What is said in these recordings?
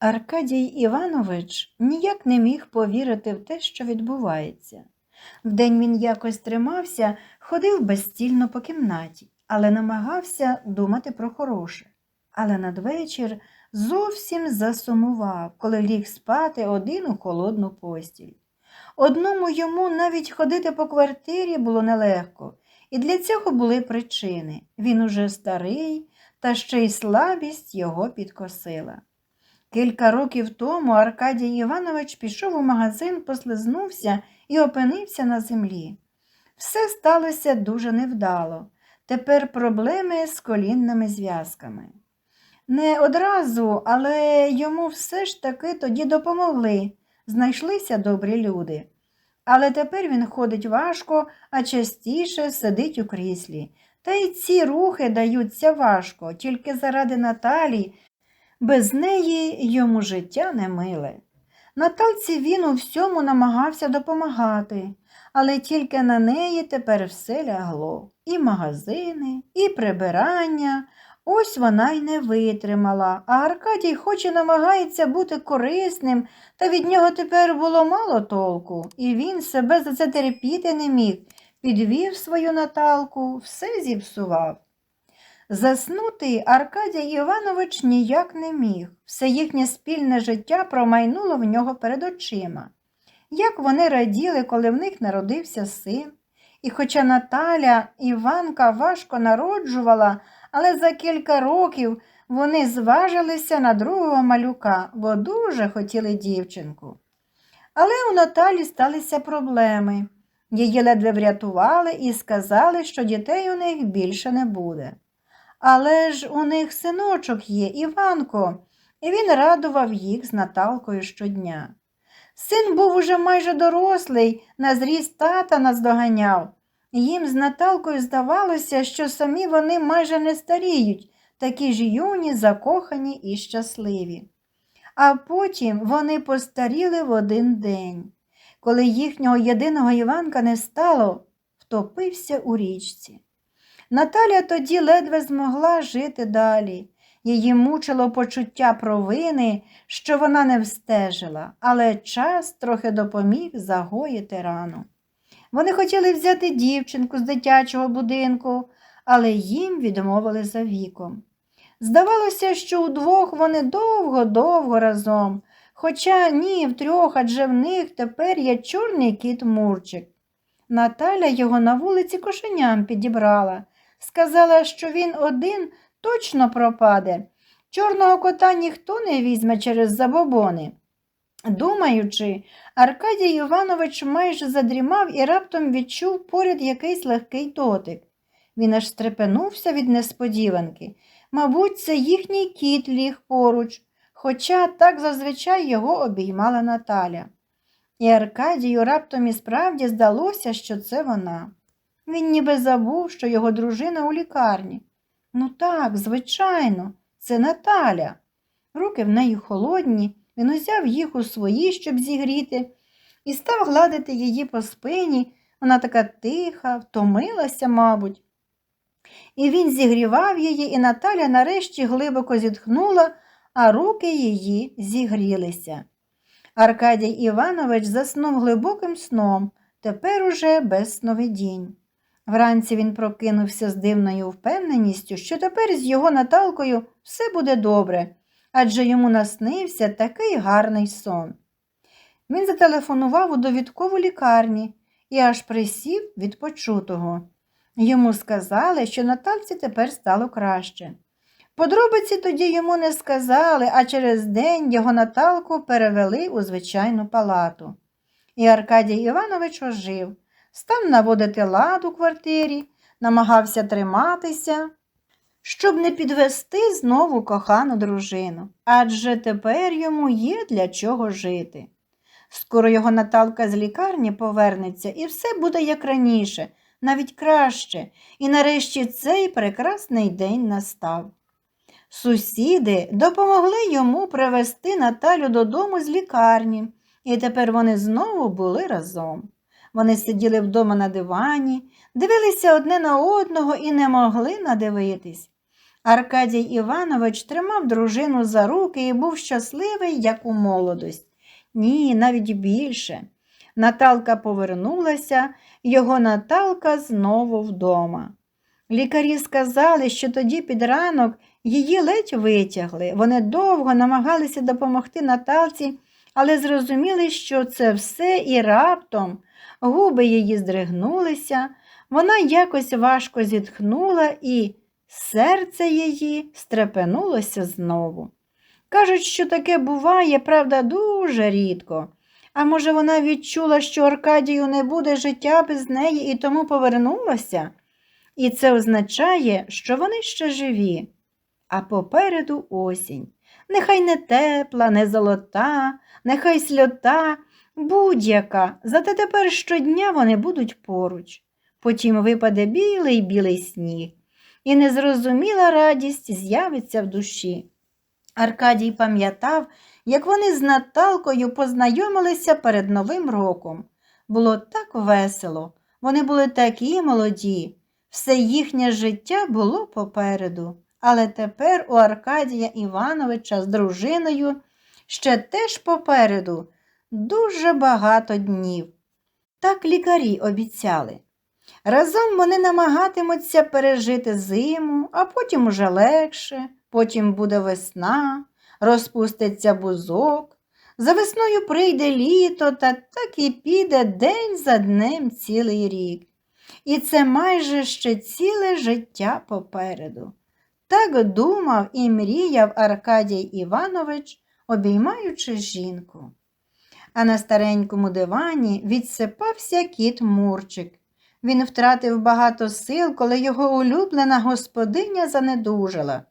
Аркадій Іванович ніяк не міг повірити в те, що відбувається. Вдень він якось тримався, ходив безстільно по кімнаті, але намагався думати про хороше. Але надвечір зовсім засумував, коли ліг спати один у холодну постіль. Одному йому навіть ходити по квартирі було нелегко, і для цього були причини. Він уже старий, та ще й слабість його підкосила. Кілька років тому Аркадій Іванович пішов у магазин, послизнувся і опинився на землі. Все сталося дуже невдало. Тепер проблеми з колінними зв'язками. Не одразу, але йому все ж таки тоді допомогли. Знайшлися добрі люди. Але тепер він ходить важко, а частіше сидить у кріслі. Та й ці рухи даються важко, тільки заради Наталі, без неї йому життя не миле. Наталці він у всьому намагався допомагати, але тільки на неї тепер все лягло. І магазини, і прибирання. Ось вона й не витримала, а Аркадій хоч і намагається бути корисним, та від нього тепер було мало толку, і він себе за це терпіти не міг, підвів свою Наталку, все зіпсував. Заснути Аркадій Іванович ніяк не міг. Все їхнє спільне життя промайнуло в нього перед очима. Як вони раділи, коли в них народився син. І хоча Наталя Іванка важко народжувала, але за кілька років вони зважилися на другого малюка, бо дуже хотіли дівчинку. Але у Наталі сталися проблеми. Її ледве врятували і сказали, що дітей у них більше не буде. Але ж у них синочок є, Іванко, і він радував їх з Наталкою щодня. Син був уже майже дорослий, на зріст тата наздоганяв. Їм з Наталкою здавалося, що самі вони майже не старіють, такі ж юні, закохані і щасливі. А потім вони постаріли в один день. Коли їхнього єдиного Іванка не стало, втопився у річці. Наталя тоді ледве змогла жити далі. Її мучило почуття провини, що вона не встежила, але час трохи допоміг загоїти рану. Вони хотіли взяти дівчинку з дитячого будинку, але їм відмовили за віком. Здавалося, що удвох вони довго-довго разом, хоча ні, втрьох, адже в них тепер є чорний кіт Мурчик. Наталя його на вулиці кошеням підібрала, сказала, що він один точно пропаде. Чорного кота ніхто не візьме через забобони. Думаючи, Аркадій Іванович майже задрімав і раптом відчув поряд якийсь легкий дотик. Він аж стрепенувся від несподіванки. Мабуть, це їхній кіт ліг поруч, хоча так зазвичай його обіймала Наталя. І Аркадію раптом і справді здалося, що це вона. Він ніби забув, що його дружина у лікарні. Ну так, звичайно, це Наталя. Руки в неї холодні, він узяв їх у свої, щоб зігріти, і став гладити її по спині. Вона така тиха, втомилася, мабуть. І він зігрівав її, і Наталя нарешті глибоко зітхнула, а руки її зігрілися. Аркадій Іванович заснув глибоким сном, тепер уже без сновидінь. Вранці він прокинувся з дивною впевненістю, що тепер з його Наталкою все буде добре, адже йому наснився такий гарний сон. Він зателефонував у довідкову лікарні і аж присів від почутого. Йому сказали, що Натальці тепер стало краще. Подробиці тоді йому не сказали, а через день його Наталку перевели у звичайну палату. І Аркадій Іванович ожив, став наводити лад у квартирі, намагався триматися, щоб не підвести знову кохану дружину, адже тепер йому є для чого жити. Скоро його Наталка з лікарні повернеться, і все буде як раніше, навіть краще, і нарешті цей прекрасний день настав. Сусіди допомогли йому привезти Наталю додому з лікарні, і тепер вони знову були разом. Вони сиділи вдома на дивані, дивилися одне на одного і не могли надивитись. Аркадій Іванович тримав дружину за руки і був щасливий, як у молодость. Ні, навіть більше. Наталка повернулася, його Наталка знову вдома. Лікарі сказали, що тоді під ранок її ледь витягли. Вони довго намагалися допомогти Наталці, але зрозуміли, що це все і раптом губи її здригнулися, вона якось важко зітхнула і серце її стрепенулося знову. Кажуть, що таке буває, правда, дуже рідко. А може, вона відчула, що Аркадію не буде життя без неї і тому повернулася? І це означає, що вони ще живі. А попереду осінь. Нехай не тепла, не золота, нехай сльота, будь-яка, зате тепер щодня вони будуть поруч. Потім випаде білий білий сніг, і незрозуміла радість з'явиться в душі. Аркадій пам'ятав, як вони з Наталкою познайомилися перед Новим роком. Було так весело, вони були такі молоді, все їхнє життя було попереду. Але тепер у Аркадія Івановича з дружиною ще теж попереду дуже багато днів. Так лікарі обіцяли. Разом вони намагатимуться пережити зиму, а потім уже легше, потім буде весна, розпуститься бузок. За весною прийде літо, та так і піде день за днем цілий рік. І це майже ще ціле життя попереду. Так думав і мріяв Аркадій Іванович, обіймаючи жінку. А на старенькому дивані відсипався кіт Мурчик. Він втратив багато сил, коли його улюблена господиня занедужала.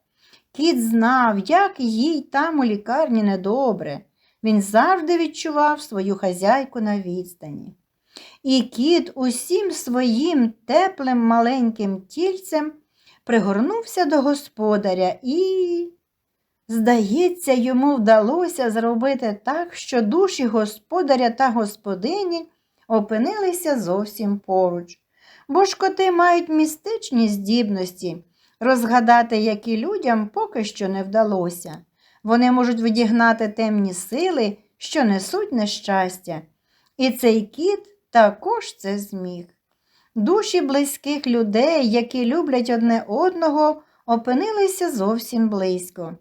Кіт знав, як їй там у лікарні недобре. Він завжди відчував свою хазяйку на відстані. І кіт усім своїм теплим маленьким тільцем пригорнувся до господаря і, здається, йому вдалося зробити так, що душі господаря та господині опинилися зовсім поруч. Бо ж коти мають містичні здібності, розгадати, які людям поки що не вдалося. Вони можуть відігнати темні сили, що несуть нещастя. І цей кіт також це зміг. Душі близьких людей, які люблять одне одного, опинилися зовсім близько.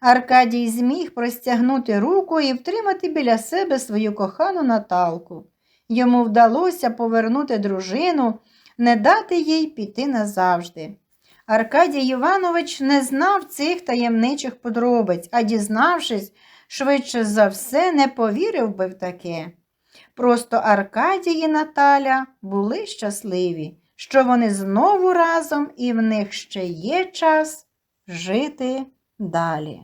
Аркадій зміг простягнути руку і втримати біля себе свою кохану Наталку. Йому вдалося повернути дружину, не дати їй піти назавжди. Аркадій Іванович не знав цих таємничих подробиць, а дізнавшись, швидше за все, не повірив би в таке. Просто Аркадій і Наталя були щасливі, що вони знову разом і в них ще є час жити далі.